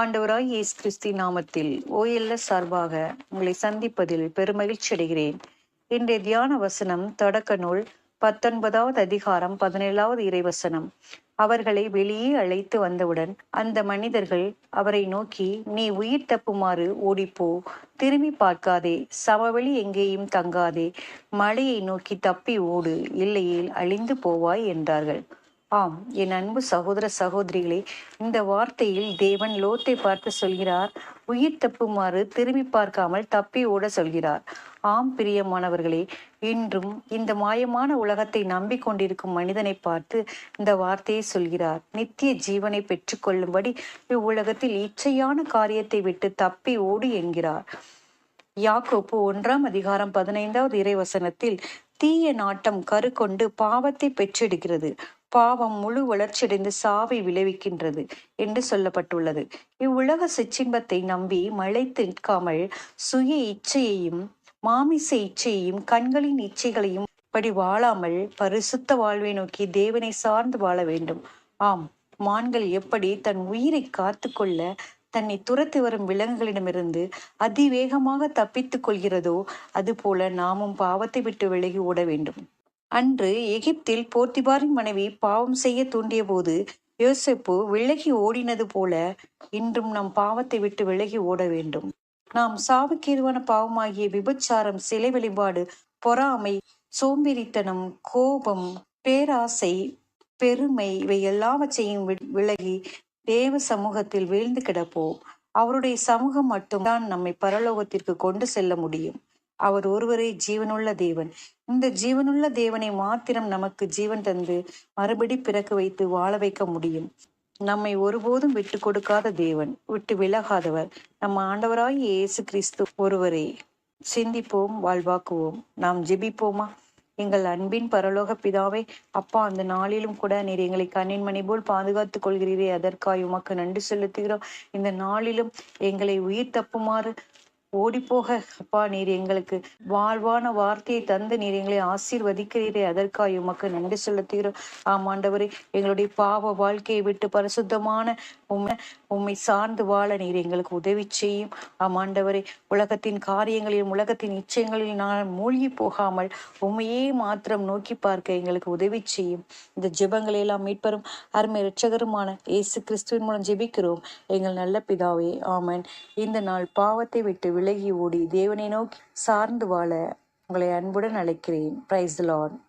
ஆண்டவராய் இயேசு கிறிஸ்தி நாமத்தில் ஓஎல்எஸ் சார்பாக உங்களை சந்திப்பதில் பெருமகிழ்ச்சி அடைகிறேன். இன்றைய தியான வசனம் தொடக்க நூல் பத்தொன்பதாவது அதிகாரம் பதினேழாவது இறைவசனம். அவர்களை வெளியே அழைத்து வந்தவுடன் அந்த மனிதர்கள் அவரை நோக்கி நீ உயிர் தப்புமாறு ஓடிப்போ. திரும்பி பார்க்காதே. சமவெளி எங்கேயும் தங்காதே. மலையை நோக்கி தப்பி ஓடு. இல்லையேல் அழிந்து போவாய் என்றார்கள். ஆம் என் அன்பு சகோதர சகோதரிகளே இந்த வார்த்தையில் தேவன் லோத்தை பார்த்து சொல்கிறார் உயிர் தப்புமாறு திரும்பி பார்க்காமல் தப்பி ஓட சொல்கிறார். ஆம் பிரியமானவர்களே இன்றும் இந்த மாயமான உலகத்தை நம்பிக்கொண்டிருக்கும் மனிதனை பார்த்து இந்த வார்த்தையை சொல்கிறார். நித்திய ஜீவனை பெற்றுக்கொள்ளும்படி இவ்வுலகத்தில் இச்சையான காரியத்தை விட்டு தப்பி ஓடு என்கிறார். யாக்கோப்பு ஒன்றாம் அதிகாரம் பதினைந்தாவது இறைவசனத்தில் தீய நாட்டம் கருக்கொண்டு பாவத்தை பெற்றெடுக்கிறது. பாவம் முழு வளர்ச்சியடைந்து சாவை விளைவிக்கின்றது என்று சொல்லப்பட்டுள்ளது. இவ்வுலக சிற்றின்பத்தை நம்பி மழைத்து நிற்காமல் சுய இச்சையையும் மாமிச இச்சையையும் கண்களின் இச்சைகளையும் படி வாழாமல் பரிசுத்த வாழ்வை நோக்கி தேவனை சார்ந்து வாழ வேண்டும். ஆம் மான்கள் எப்படி தன் உயிரை காத்து கொள்ள தன்னை துரத்தி வரும் விலங்குகளிடமிருந்து அதிவேகமாக தப்பித்துக் கொள்கிறதோ அதுபோல நாமும் பாவத்தை விட்டு விலகி ஓட வேண்டும். அன்று எகிப்தில் போர்த்திபாரின் மனைவி பாவம் செய்ய தூண்டிய போது யோசிப்பு விலகி ஓடினது போல இன்றும் நம் பாவத்தை விட்டு விலகி ஓட வேண்டும். நாம் சாவுக்கேதுவான பாவமாகிய விபச்சாரம் சிலை வழிபாடு பொறாமை சோம்பேறித்தனம் கோபம் பேராசை பெருமை இவை எல்லாவற்றையும் விலகி தேவ சமூகத்தில் வீழ்ந்து கிடப்போம். அவருடைய சமூகம் மட்டும்தான் நம்மை பரலோகத்திற்கு கொண்டு செல்ல முடியும். அவர் ஒருவரே ஜீவனுள்ள தேவன். இந்த ஜீவனுள்ள தேவனை மாத்திரம் நமக்கு ஜீவன் தந்து மறுபடி பிறக்க வைத்து வாழ வைக்க முடியும். நம்மை ஒருபோதும் விட்டு கொடுக்காத தேவன் விட்டு விலகாதவர். நம்ம ஆண்டவராய் இயேசு கிறிஸ்து ஒருவரே. சிந்திப்போம் வாழ்வாக்குவோம். நாம் ஜெபிப்போமா? எங்கள் அன்பின் பரலோக பிதாவே அப்பா அந்த நாளிலும் கூட நீர் எங்களை கண்ணின் மணி போல் பாதுகாத்துக் கொள்கிறீரே. அதற்காய் உமக்கு நன்றி செலுத்துகிறோம். இந்த நாளிலும் எங்களை உயிர் தப்புமாறு ஓடிப்போக அப்பா நீர் எங்களுக்கு வாழ்வான வார்த்தையை தந்து நீர் எங்களை ஆசீர்வதிக்கிறீரே. அதற்காக உமக்கு நன்றி செலுத்துகிறோம். ஆமாண்டவரே எங்களுடைய பாவ வாழ்க்கையை விட்டு பரிசுத்தமான உண்மை உண்மை சார்ந்து வாழ நீர் எங்களுக்கு உதவி செய்யும். ஆமாண்டவரே உலகத்தின் காரியங்களிலும் உலகத்தின் நிச்சயங்களில் நான் மூழ்கி போகாமல் உண்மையே மாத்திரம் நோக்கி பார்க்க எங்களுக்கு உதவி செய்யும். இந்த ஜெபங்களை எல்லாம் மீட்பரும் அருமை ரட்சகருமான இயேசு கிறிஸ்துவின் மூலம் ஜெபிக்கிறோம். எங்கள் நல்ல பிதாவே ஆமன். இந்த நாள் பாவத்தை விட்டு விலகி ஓடி தேவனை நோக்கி சார்ந்து வாழ உங்களை அன்புடன் அழைக்கிறேன். பிரைஸ் லான்